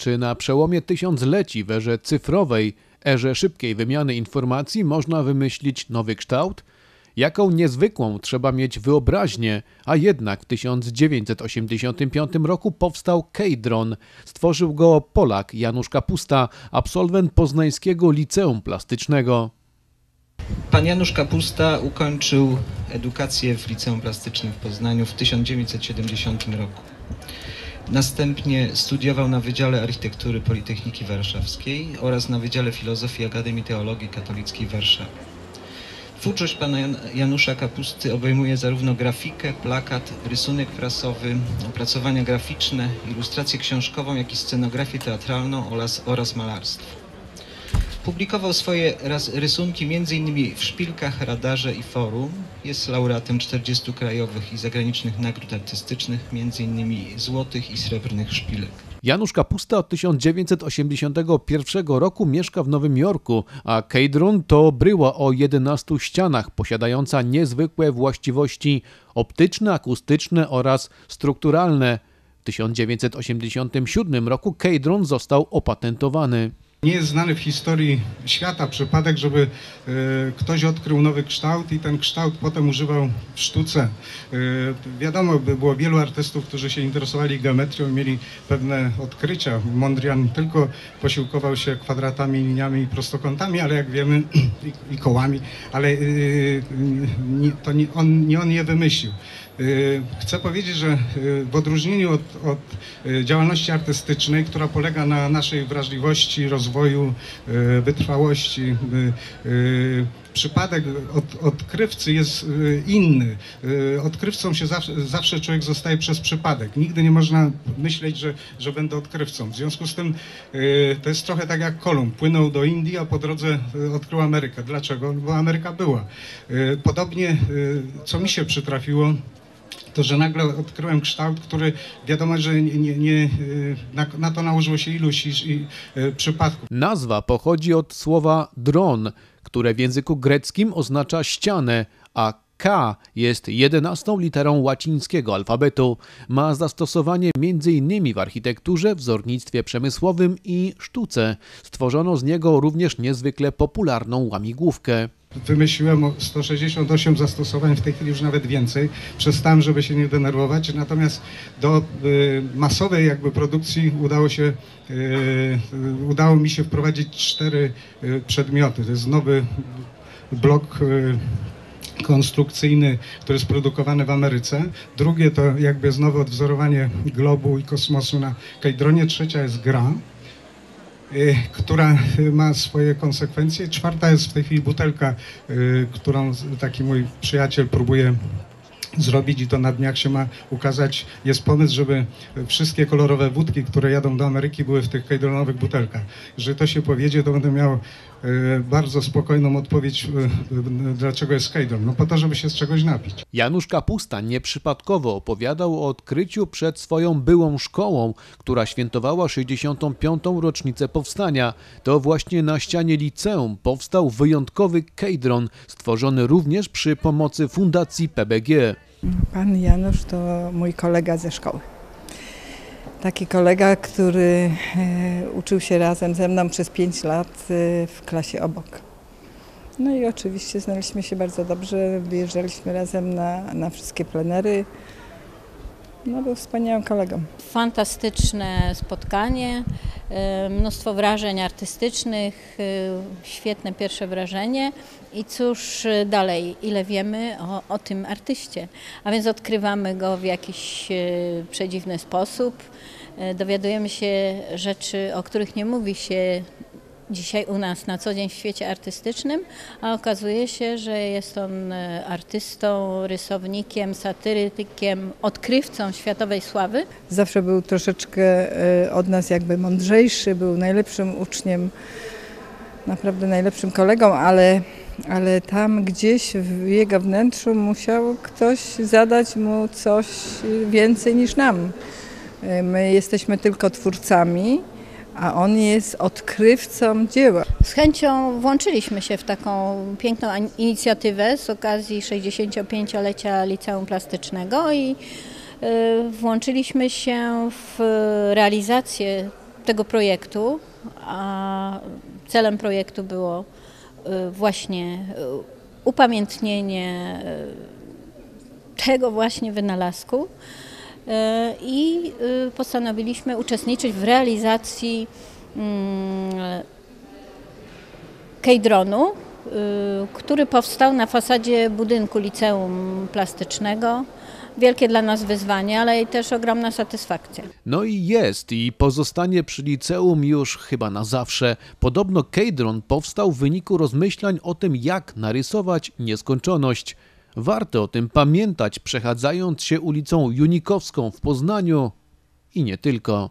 Czy na przełomie tysiącleci w erze cyfrowej, erze szybkiej wymiany informacji można wymyślić nowy kształt? Jaką niezwykłą trzeba mieć wyobraźnię, a jednak w 1985 roku powstał Kejdron. Stworzył go Polak Janusz Kapusta, absolwent poznańskiego liceum plastycznego. Pan Janusz Kapusta ukończył edukację w Liceum Plastycznym w Poznaniu w 1970 roku. Następnie studiował na Wydziale Architektury Politechniki Warszawskiej oraz na Wydziale Filozofii Akademii Teologii Katolickiej Warszawy. Twórczość pana Jan Janusza Kapusty obejmuje zarówno grafikę, plakat, rysunek prasowy, opracowania graficzne, ilustrację książkową, jak i scenografię teatralną oraz, oraz malarstwo. Publikował swoje rysunki m.in. w Szpilkach, Radarze i Forum. Jest laureatem 40 krajowych i zagranicznych nagród artystycznych, m.in. złotych i srebrnych szpilek. Janusz Kapusta od 1981 roku mieszka w Nowym Jorku, a Kejdron to bryła o 11 ścianach, posiadająca niezwykłe właściwości optyczne, akustyczne oraz strukturalne. W 1987 roku Kejdron został opatentowany. Nie jest znany w historii świata przypadek, żeby e, ktoś odkrył nowy kształt i ten kształt potem używał w sztuce. E, wiadomo, by było wielu artystów, którzy się interesowali geometrią i mieli pewne odkrycia. Mondrian tylko posiłkował się kwadratami, liniami i prostokątami, ale jak wiemy i, kołami, ale e, to nie on, nie on je wymyślił. Chcę powiedzieć, że w odróżnieniu od, od działalności artystycznej, która polega na naszej wrażliwości, rozwoju, wytrwałości. Przypadek od, odkrywcy jest inny. Odkrywcą się zawsze, zawsze człowiek zostaje przez przypadek. Nigdy nie można myśleć, że, że będę odkrywcą. W związku z tym to jest trochę tak jak Kolumb. Płynął do Indii, a po drodze odkrył Amerykę. Dlaczego? Bo Ameryka była. Podobnie, co mi się przytrafiło, to, że nagle odkryłem kształt, który wiadomo, że nie, nie, nie na, na, to nałożyło się iluś i, i, e, przypadków. Nazwa pochodzi od słowa dron, które w języku greckim oznacza ścianę, a K jest jedenastą literą łacińskiego alfabetu. Ma zastosowanie m.in. w architekturze, wzornictwie przemysłowym i sztuce. Stworzono z niego również niezwykle popularną łamigłówkę. Wymyśliłem 168 zastosowań, w tej chwili już nawet więcej. Przestałem, żeby się nie denerwować. Natomiast do y, masowej jakby produkcji udało się, y, udało mi się wprowadzić cztery y, przedmioty. To jest nowy blok konstrukcyjny, który jest produkowany w Ameryce. Drugie to jakby znowu odwzorowanie globu i kosmosu na Kejdronie. Trzecia jest gra. Y, która ma swoje konsekwencje. Czwarta jest w tej chwili butelka, y, którą taki mój przyjaciel próbuje zrobić i to na dniach się ma ukazać. Jest pomysł, żeby wszystkie kolorowe wódki, które jadą do Ameryki były w tych kejdronowych butelkach. Jeżeli to się powiedzie, to będę miał E, bardzo spokojną odpowiedź, e, dlaczego jest kejdron. No po to, żeby się z czegoś napić. Janusz Kapusta nieprzypadkowo opowiadał o odkryciu przed swoją byłą szkołą, która świętowała 65. rocznicę powstania. To właśnie na ścianie liceum powstał wyjątkowy kejdron, stworzony również przy pomocy Fundacji PBG. Pan Janusz to mój kolega ze szkoły. Taki kolega, który e, uczył się razem ze mną przez 5 lat e, w klasie obok. No i oczywiście znaliśmy się bardzo dobrze, wyjeżdżaliśmy razem na, na wszystkie plenery. No, był wspaniałym kolegą. Fantastyczne spotkanie, mnóstwo wrażeń artystycznych, świetne pierwsze wrażenie. I cóż dalej, ile wiemy o, o tym artyście? A więc odkrywamy go w jakiś przedziwny sposób. Dowiadujemy się rzeczy, o których nie mówi się dzisiaj u nas na co dzień w świecie artystycznym, a okazuje się, że jest on e, artystą, rysownikiem, satyrytykiem, odkrywcą światowej sławy. Zawsze był troszeczkę e, od nas jakby mądrzejszy, był najlepszym uczniem, naprawdę najlepszym kolegą, ale, ale tam gdzieś w jego wnętrzu musiał ktoś zadać mu coś więcej niż nam. My jesteśmy tylko twórcami, a on jest odkrywcą dzieła. Z chęcią włączyliśmy się w taką piękną inicjatywę z okazji 65-lecia Liceum Plastycznego i y, włączyliśmy się w realizację tego projektu, a celem projektu było y, właśnie y, upamiętnienie tego właśnie wynalazku i y, postanowiliśmy uczestniczyć w realizacji mm, kejdronu, y, który powstał na fasadzie budynku liceum plastycznego. Wielkie dla nas wyzwanie, ale i też ogromna satysfakcja. No i jest i pozostanie przy liceum już chyba na zawsze. Podobno Kejdron powstał w wyniku rozmyślań o tym, jak narysować nieskończoność. Warto o tym pamiętać, przechadzając się ulicą Junikowską w Poznaniu i nie tylko.